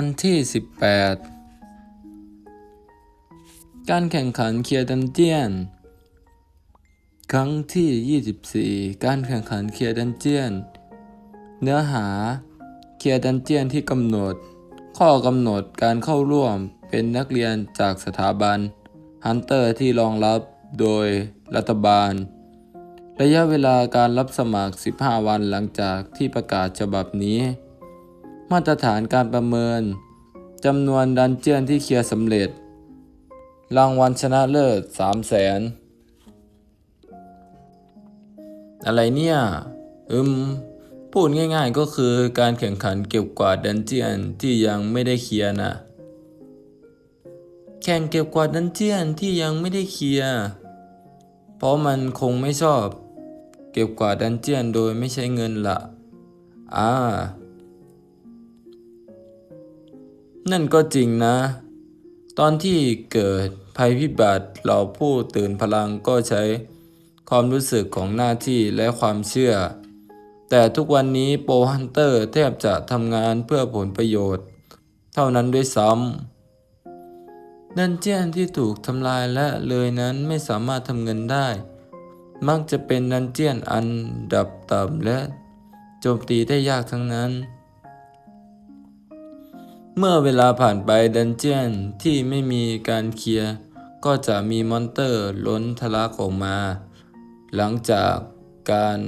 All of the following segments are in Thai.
อนที่ 18 การแข่งขันเคลียร์ดันเจียน ครั้งที่ 24 การแข่งขันเคลียร์ดันเจียน เนื้อหา เคลียร์ดันเจียนที่กำหนด ข้อกำหนดการเข้าร่วมเป็นนักเรียนจากสถาบันฮันเตอร์ที่รองรับโดยรัฐบาล ระยะเวลาการรับสมัคร 15 วันหลังจากที่ประกาศฉบับนี้ มาตรฐานการประเมินจำนวนดันเจียนที่เคลียร์สำเร็จ รางวัลชนะเลิศ3 0 0แสนอะไรเนี่ย อืม พูดง่ายๆก็คือการแข่งขันเก็บกวาดดันเจียนที่ยังไม่ได้เคลียร์นะแข่งเก็บกวาดดันเจียนที่ยังไม่ได้เคลียร์ เพราะมันคงไม่ชอบ เก็บกวาดดันเจียนโดยไม่ใช้เงินละอ่า นั่นก็จริงนะ ตอนที่เกิดภัยพิบัติเราผู้ตื่นพลังก็ใช้ ความรู้สึกของหน้าที่และความเชื่อ แต่ทุกวันนี้โปรฮันเตอร์แทบจะทำงานเพื่อผลประโยชน์ เท่านั้นด้วยซ้ำดันเจียนที่ถูกทำลายและเลยนั้นไม่สามารถทำเงินได้ มักจะเป็นดันเจียนอันดับต่ำและโจมตีได้ยากทั้งนั้น เมื่อเวลาผ่านไปดันเจียนที่ไม่มีการเคลียร์ก็จะมีมอนเตอร์ล้นทะลักออกมา หลังจากการ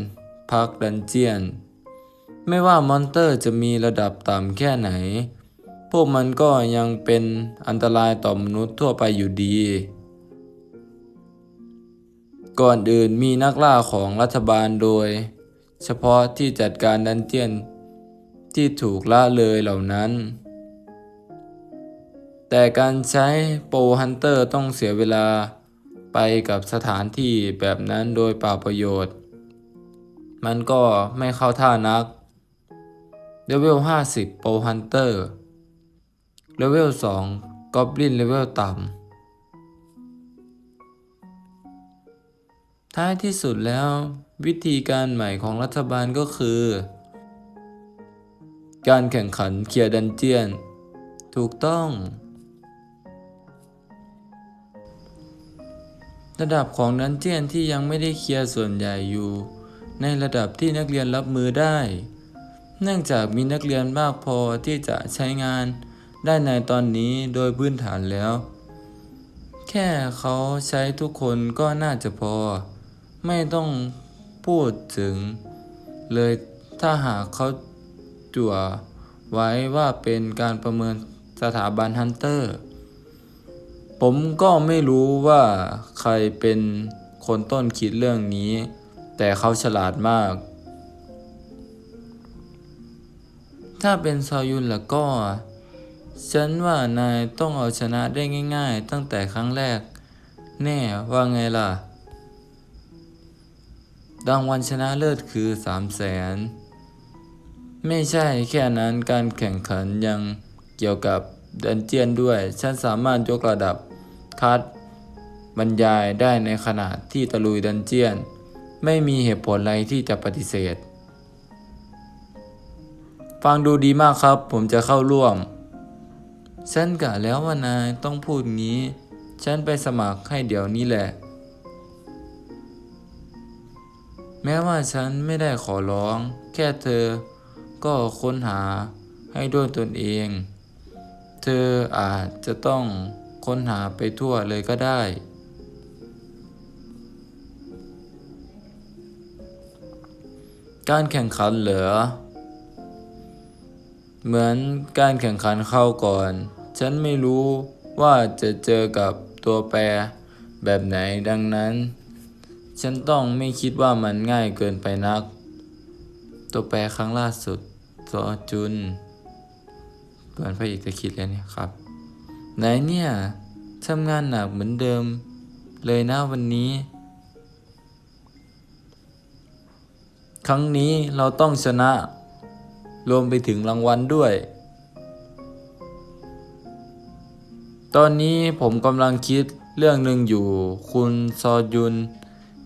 พักดันเจียน ไม่ว่ามอนเตอร์จะมีระดับต่ำแค่ไหน พวกมันก็ยังเป็นอันตรายต่อมนุษย์ทั่วไปอยู่ดี ก่อนอื่นมีนักล่าของรัฐบาลโดย เฉพาะที่จัดการดันเจียนที่ถูกละเลยเหล่านั้น แต่การใช้โปรฮันเตอร์ต้องเสียเวลาไปกับสถานที่แบบนั้นโดยเปล่าประโยชน์ มันก็ไม่เข้าท่านักเลเวล 50 โปรฮันเตอร์เลเวล 2กอบลินเลเวลต่ำท้ายที่สุดแล้ววิธีการใหม่ของรัฐบาลก็คือ การแข่งขันเคลียร์ดันเจียน ถูกต้อง ระดับของดันเจียนที่ยังไม่ได้เคลียร์ส่วนใหญ่อยู่ ในระดับที่นักเรียนรับมือได้ เนื่องจากมีนักเรียนมากพอที่จะใช้งานได้ในตอนนี้โดยพื้นฐานแล้ว แค่เขาใช้ทุกคนก็น่าจะพอ ไม่ต้องพูดถึง เลยถ้าหากเขาจั่วไว้ว่าเป็นการประเมินสถาบันฮันเตอร์ ผมก็ไม่รู้ว่าใครเป็นคนต้นคิดเรื่องนี้ แต่เขาฉลาดมาก ถ้าเป็นซอยุนแล้วก็ ฉันว่านายต้องเอาชนะได้ง่าย ๆ ตั้งแต่ครั้งแรก แน่ว่าไงล่ะรางวัลชนะเลิศคือสามแสนไม่ใช่แค่นั้นการแข่งขันยังเกี่ยวกับดันเจียนด้วย ฉันสามารถยกระดับ คัดบรรยายได้ในขณะที่ตะลุยดันเจียน ไม่มีเหตุผลอะไรที่จะปฏิเสธ ฟังดูดีมากครับ ผมจะเข้าร่วม ฉันกะแล้วว่านายต้องพูดงี้ ฉันไปสมัครให้เดี๋ยวนี้แหละ แม้ว่าฉันไม่ได้ขอร้อง แค่เธอก็ค้นหาให้ด้วยตนเอง เธออาจจะต้อง ค้นหาไปทั่วเลยก็ได้ การแข่งขันเหรอเหมือนการแข่งขันเข้าก่อน ฉันไม่รู้ว่าจะเจอกับตัวแปรแบบไหนดังนั้น ฉันต้องไม่คิดว่ามันง่ายเกินไปนัก ตัวแปรครั้งล่าสุดซอจุนเหมือนพระเอกจะคิดแล้วเนี่ยครับ ไหนเนี่ยทำงานหนักเหมือนเดิม เลยนะวันนี้ ครั้งนี้เราต้องชนะ รวมไปถึงรางวัลด้วย ตอนนี้ผมกำลังคิดเรื่องหนึ่งอยู่ คุณซอยุน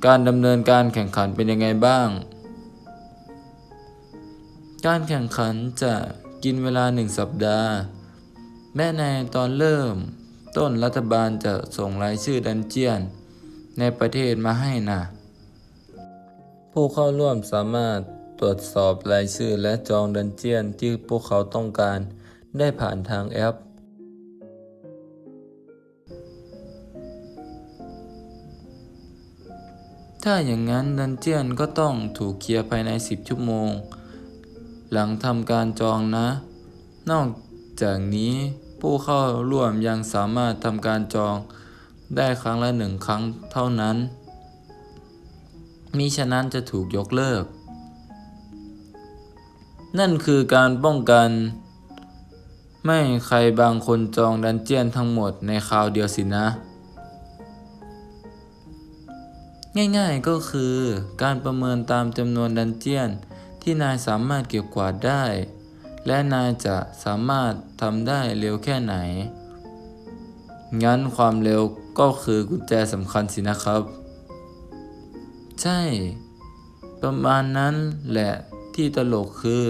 การดำเนินการแข่งขันเป็นยังไงบ้าง การแข่งขันจะกินเวลาหนึ่งสัปดาห์ แม้ในตอนเริ่ม ต้นรัฐบาลจะส่งรายชื่อดันเจียน ในประเทศมาให้นะผู้เข้าร่วมสามารถตรวจสอบรายชื่อและจองดันเจียนที่พวกเขาต้องการได้ผ่านทางแอป ถ้าอย่างนั้นดันเจียนก็ต้องถูกเคลียร์ภายใน 10 ชั่วโมง หลังทำการจองนะ นอกจากนี้ ผู้เข้าร่วมยังสามารถทำการจองได้ครั้งละหนึ่งครั้งเท่านั้น มิฉะนั้นจะถูกยกเลิก นั่นคือการป้องกัน ไม่ใครบางคนจองดันเจียนทั้งหมดในคราวเดียวสินะ ง่ายๆก็คือการประเมินตามจำนวนดันเจียนที่นายสามารถเก็บกวาดได้ และนายจะสามารถทำได้เร็วแค่ไหน งั้นความเร็วก็คือกุญแจสำคัญสินะครับ ใช่ ประมาณนั้นแหละที่ตลกคือ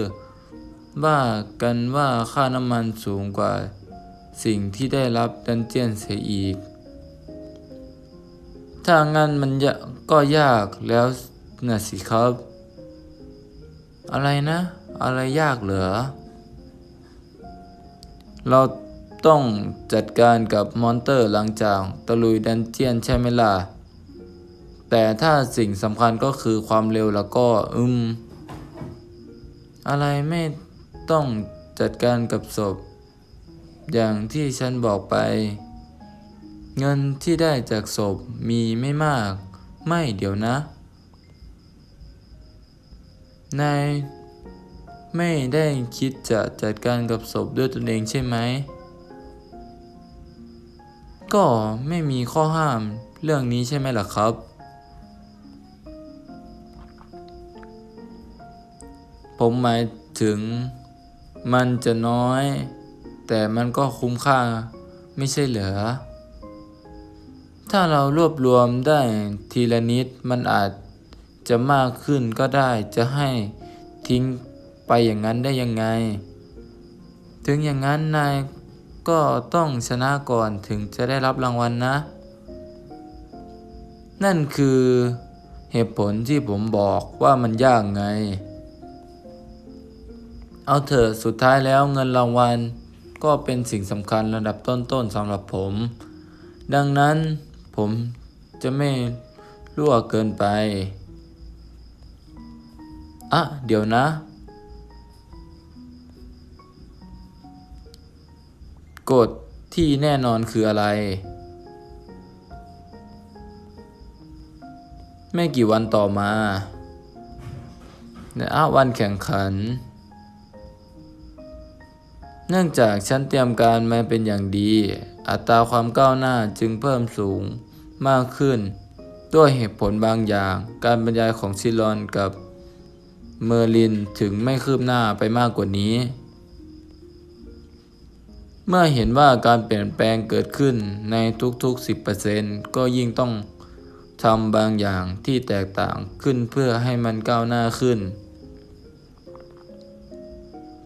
ว่ากันว่าค่าน้ำมันสูงกว่า สิ่งที่ได้รับดันเจียนเสียอีก ถ้างั้นมันก็ยากแล้วน่ะสิครับ อะไรนะ อะไรยากเหรอ เราต้องจัดการกับมอนเตอร์หลังจากตะลุยดันเจียนใช่ไหมล่ะ แต่ถ้าสิ่งสำคัญก็คือความเร็วแล้วก็อืม อะไรไม่ต้องจัดการกับศพ อย่างที่ฉันบอกไป เงินที่ได้จากศพมีไม่มาก ไม่เดี๋ยวนะนาย ไม่ได้คิดจะจัดการกับศพด้วยตนเองใช่ไหม ก็ไม่มีข้อห้ามเรื่องนี้ใช่ไหมล่ะครับ ผมหมายถึงมันจะน้อย แต่มันก็คุ้มค่าไม่ใช่เหรอ ถ้าเรารวบรวมได้ทีละนิดมันอาจจะมากขึ้นก็ได้จะให้ทิ้ง ไปอย่างนั้นได้ยังไง ถึงอย่างนั้นนายก็ต้องชนะก่อนถึงจะได้รับรางวัลนะ นั่นคือเหตุผลที่ผมบอกว่ามันยากไง เอาเถอะสุดท้ายแล้วเงินรางวัลก็เป็นสิ่งสำคัญระดับต้นๆสำหรับผม ดังนั้นผมจะไม่รั่วเกินไป อะ เดี๋ยวนะ กฎที่แน่นอนคืออะไร ไม่กี่วันต่อมาในอาวันแข่งขัน เนื่องจากฉันเตรียมการมาเป็นอย่างดี อัตราความก้าวหน้าจึงเพิ่มสูงมากขึ้น ด้วยเหตุผลบางอย่าง การบรรยายของซิลอนกับเมอร์ลินถึงไม่คืบหน้าไปมากกว่านี้ เมื่อเห็นว่าการเปลี่ยนแปลงเกิดขึ้นในทุกๆ 10%ก็ยิ่งต้องทำบางอย่างที่แตกต่างขึ้นเพื่อให้มันก้าวหน้าขึ้น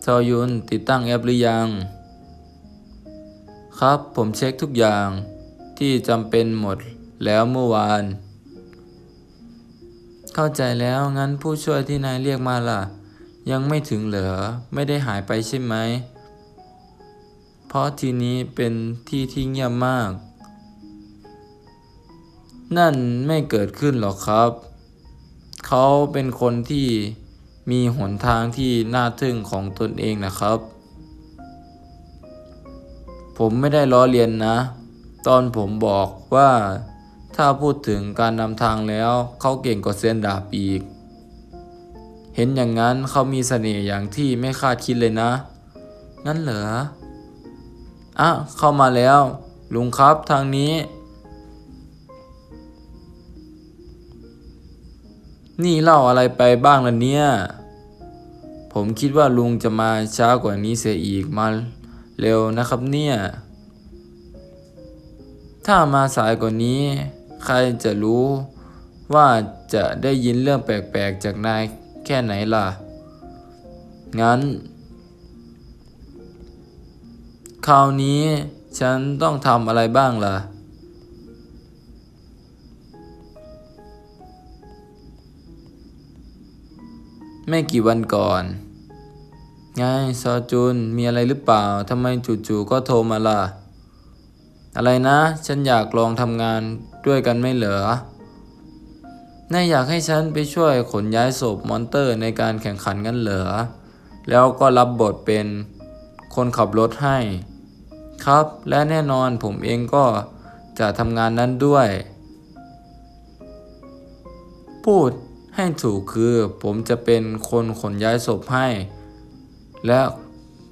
ซอยุนติดตั้งแอปหรือยัง ครับผมเช็คทุกอย่างที่จำเป็นหมดแล้วเมื่อวาน เข้าใจแล้วงั้นผู้ช่วยที่นายเรียกมาล่ะ ยังไม่ถึงเหรอ ไม่ได้หายไปใช่ไหม เพราะที่นี้เป็นที่ที่เงียบมาก นั่นไม่เกิดขึ้นหรอกครับ เขาเป็นคนที่มีหนทางที่น่าทึ่งของตนเองนะครับ ผมไม่ได้ล้อเลียนนะ ตอนผมบอกว่าถ้าพูดถึงการนำทางแล้วเขาเก่งกว่าเซียนดาบอีก เห็นอย่างนั้นเขามีเสน่ห์อย่างที่ไม่คาดคิดเลยนะ งั้นเหรอ อะเข้ามาแล้ว ลุงครับทางนี้ นี่เล่าอะไรไปบ้างล่ะเนี่ย ผมคิดว่าลุงจะมาช้ากว่านี้เสียอีกมาเร็วนะครับเนี่ย ถ้ามาสายกว่านี้ ใครจะรู้ว่าจะได้ยินเรื่องแปลกๆจากนายแค่ไหนล่ะ งั้น คราวนี้ฉันต้องทำอะไรบ้างล่ะ ไม่กี่วันก่อน ไงซอจุน มีอะไรหรือเปล่าทำไมจู่ๆก็โทรมาล่ะ อะไรนะ ฉันอยากลองทำงานด้วยกันไม่เหรอนายอยากให้ฉันไปช่วยขนย้ายศพมอนเตอร์ในการแข่งขันกันเหรอ แล้วก็รับบทเป็นคนขับรถให้ ครับ และแน่นอนผมเองก็จะทำงานนั้นด้วย พูดให้ถูกคือผมจะเป็นคนขนย้ายศพให้ และ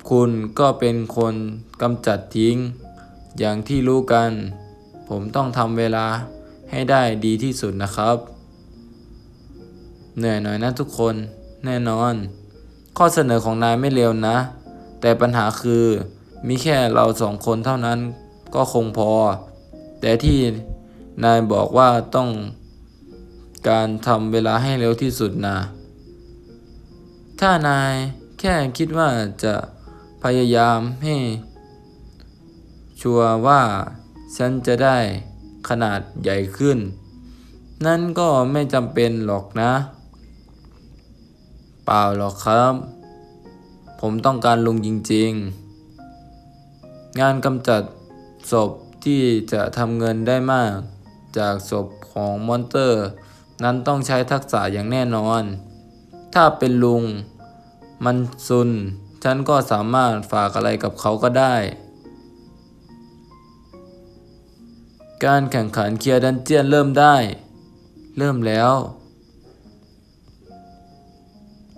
คุณก็เป็นคนกำจัดทิ้ง อย่างที่รู้กัน ผมต้องทำเวลาให้ได้ดีที่สุดนะครับ เหนื่อยหน่อยนะทุกคนแน่นอน ข้อเสนอของนายไม่เลวนะ แต่ปัญหาคือ มีแค่เราสองคนเท่านั้นก็คงพอ แต่ที่นายบอกว่าต้องการทำเวลาให้เร็วที่สุดนะ ถ้านายแค่คิดว่าจะพยายามให้ ชัวร์ว่าฉันจะได้ขนาดใหญ่ขึ้น นั่นก็ไม่จำเป็นหรอกนะ เปล่าหรอกครับ ผมต้องการลุงจริง ๆ งานกำจัดศพที่จะทำเงินได้มาก จากศพของมอนเตอร์ นั้นต้องใช้ทักษะอย่างแน่นอน ถ้าเป็นลุง มันซุน ฉันก็สามารถฝากอะไรกับเขาก็ได้ การแข่งขันเคลียร์ดันเจียนเริ่มได้ เริ่มแล้ว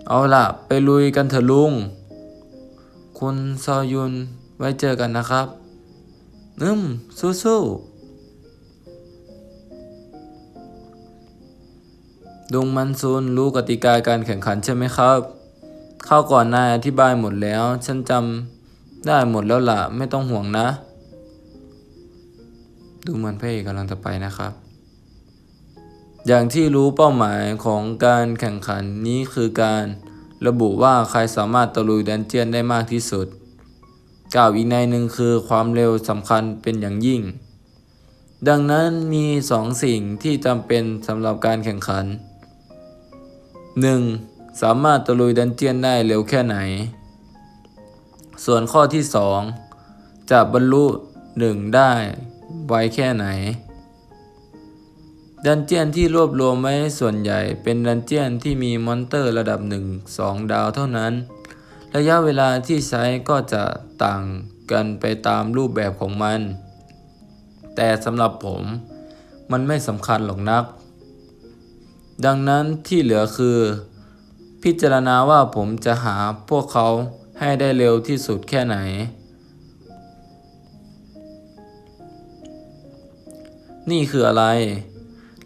เอาล่ะ ไปลุยกันเถอะลุง คุณซอยุน ว้เจอกันนะครับอืมสู้ๆลุงมันซุนรู้กติกาการแข่งขันใช่ไหมครับ เข้าก่อนนายอธิบายหมดแล้ว ฉันจำได้หมดแล้วล่ะ ไม่ต้องห่วงนะ ดูเหมือนพระเอกกำลังจะไปนะครับ อย่างที่รู้เป้าหมายของการแข่งขันนี้คือการระบุว่าใครสามารถตะลุยดันเจียนได้มากที่สุด กล่าวอีกในหนึ่งคือความเร็วสำคัญเป็นอย่างยิ่ง ดังนั้นมีสองสิ่งที่จำเป็นสำหรับการแข่งขัน 1. สามารถตะลุยดันเจียนได้เร็วแค่ไหน ส่วนข้อที่ 2 จะบรรลุหนึ่งได้ไวแค่ไหน ดันเจียนที่รวบรวมไว้ส่วนใหญ่เป็นดันเจียนที่มีมอนเตอร์ระดับ 1 2 ดาวเท่านั้น ระยะเวลาที่ใช้ก็จะต่างกันไปตามรูปแบบของมัน แต่สำหรับผมมันไม่สำคัญหรอกนัก ดังนั้นที่เหลือคือ พิจารณาว่าผมจะหาพวกเขาให้ได้เร็วที่สุดแค่ไหน นี่คืออะไร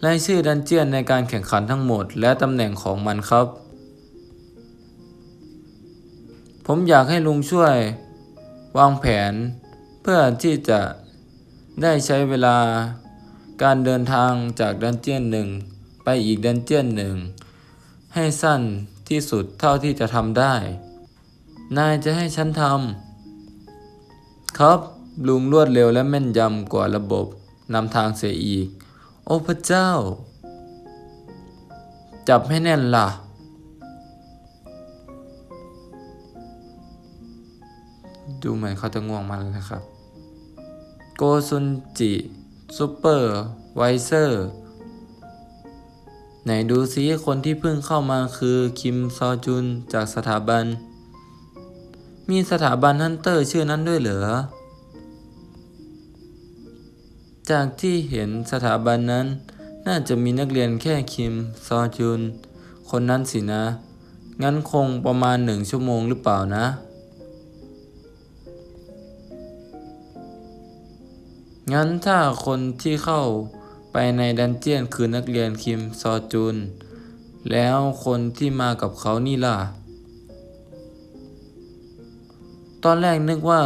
รายชื่อดันเจียนในการแข่งขันทั้งหมดและตำแหน่งของมันครับ ผมอยากให้ลุงช่วย วางแผนเพื่อที่จะได้ใช้เวลาการเดินทางจากดันเจียนหนึ่งไปอีกดันเจียนหนึ่งให้สั้นที่สุดเท่าที่จะทำได้ นายจะให้ฉันทำครับลุงรวดเร็วและแม่นยำกว่าระบบนำทางเสียอีก โอ้พระเจ้า จับให้แน่นล่ะ ดูเหมือนเขาจะง่วงมากเลยนะครับ โกซุนจิซูเปอร์ไวเซอร์ไหนดูซิคนที่เพิ่งเข้ามาคือคิมซอจุนจากสถาบัน มีสถาบันฮันเตอร์ชื่อนั้นด้วยเหรอ จากที่เห็นสถาบันนั้น น่าจะมีนักเรียนแค่คิมซอจุน คนนั้นสินะ งั้นคงประมาณหนึ่งชั่วโมงหรือเปล่านะ งั้นถ้าคนที่เข้าไปในดันเจียนคือนักเรียนคิมซอจุน แล้วคนที่มากับเขานี่ล่ะ ตอนแรกนึกว่า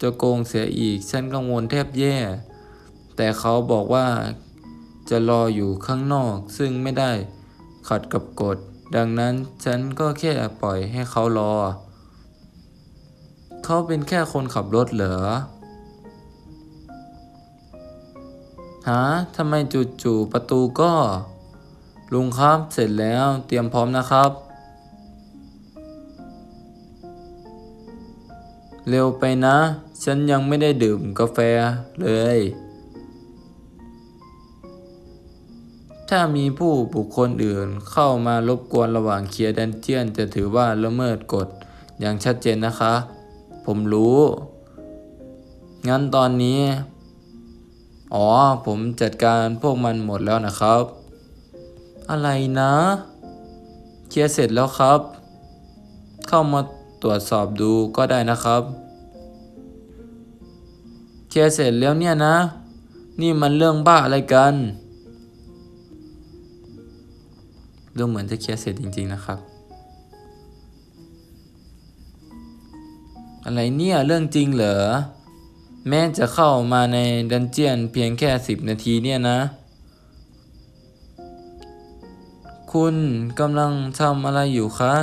จะโกงเสียอีก ฉันกังวลแทบแย่ แต่เขาบอกว่าจะรออยู่ข้างนอก ซึ่งไม่ได้ขัดกับกฎ ดังนั้นฉันก็แค่ปล่อยให้เขารอ เขาเป็นแค่คนขับรถเหรอ ฮะทำไมจู่ๆประตูก็ ลุงครับเสร็จแล้วเตรียมพร้อมนะครับ เร็วไปนะ ฉันยังไม่ได้ดื่มกาแฟเลย ถ้ามีผู้บุคคลอื่นเข้ามารบกวนระหว่างเคลียร์ดันเจียนจะถือว่าละเมิดกฎอย่างชัดเจนนะคะ ผมรู้ งั้นตอนนี้ อ๋อ ผมจัดการพวกมันหมดแล้วนะครับ อะไรนะเคลียร์เสร็จแล้วครับ เข้ามาตรวจสอบดูก็ได้นะครับเคลียร์เสร็จแล้วเนี่ยนะ นี่มันเรื่องบ้าอะไรกันดูเหมือนจะเคลียร์เสร็จจริงๆนะครับ อะไรเนี่ยเรื่องจริงเหรอ แม้จะเข้ามาในดันเจียนเพียงแค่สิบนาทีเนี่ยนะ คุณกำลังทำอะไรอยู่คะ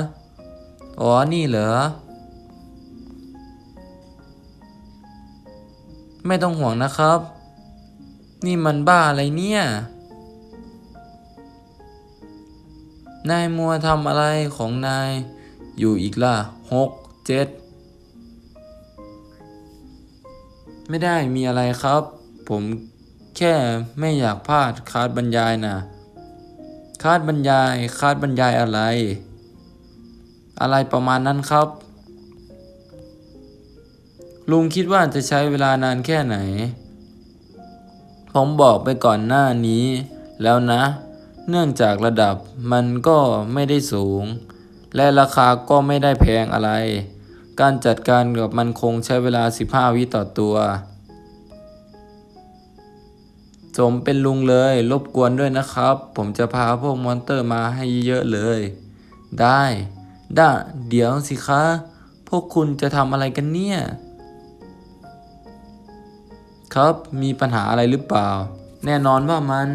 อ๋อ นี่เหรอ ไม่ต้องห่วงนะครับ นี่มันบ้าอะไรเนี่ย นายมัวทำอะไรของนายอยู่อีกล่ะหกเจ็ด ไม่ได้มีอะไรครับ ผมแค่ไม่อยากพลาดคาดบรรยายนะคาดบรรยายคาดบรรยายอะไร อะไรประมาณนั้นครับ ลุงคิดว่าจะใช้เวลานานแค่ไหน ผมบอกไปก่อนหน้านี้แล้วนะ เนื่องจากระดับมันก็ไม่ได้สูง และราคาก็ไม่ได้แพงอะไร การจัดการกับมันคงใช้เวลา 15 วิต่อตัว สมเป็นลุงเลยรบกวนด้วยนะครับ ผมจะพาพวกมอนเตอร์มาให้เยอะเลย ได้ ได้เดี๋ยวสิคะ พวกคุณจะทำอะไรกันเนี่ย ครับมีปัญหาอะไรหรือเปล่า แน่นอนว่ามัน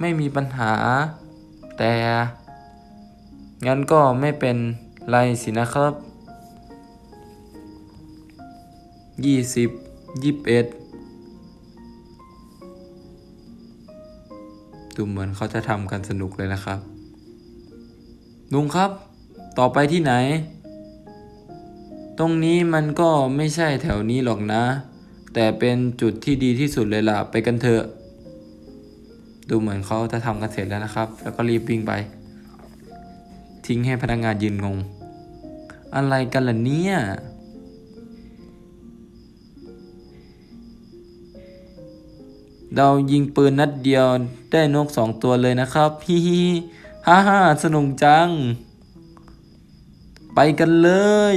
ไม่มีปัญหา แต่ งั้นก็ไม่เป็น ไรสินะครับยี่สิบยี่สิบเอ็ดดูเหมือนเขาจะทำกันสนุกเลยนะครับ ลุงครับ ต่อไปที่ไหน ตรงนี้มันก็ไม่ใช่แถวนี้หรอกนะ แต่เป็นจุดที่ดีที่สุดเลยล่ะ ไปกันเถอะ ดูเหมือนเขาจะทำกันเสร็จแล้วนะครับ แล้วก็รีบวิ่งไป ทิ้งให้พนักงานยืนงง อะไรกันล่ะเนี่ย เรายิงปืนนัดเดียวได้นกสองตัวเลยนะครับฮิฮิฮ่าฮ่าสนุกจัง ไปกันเลย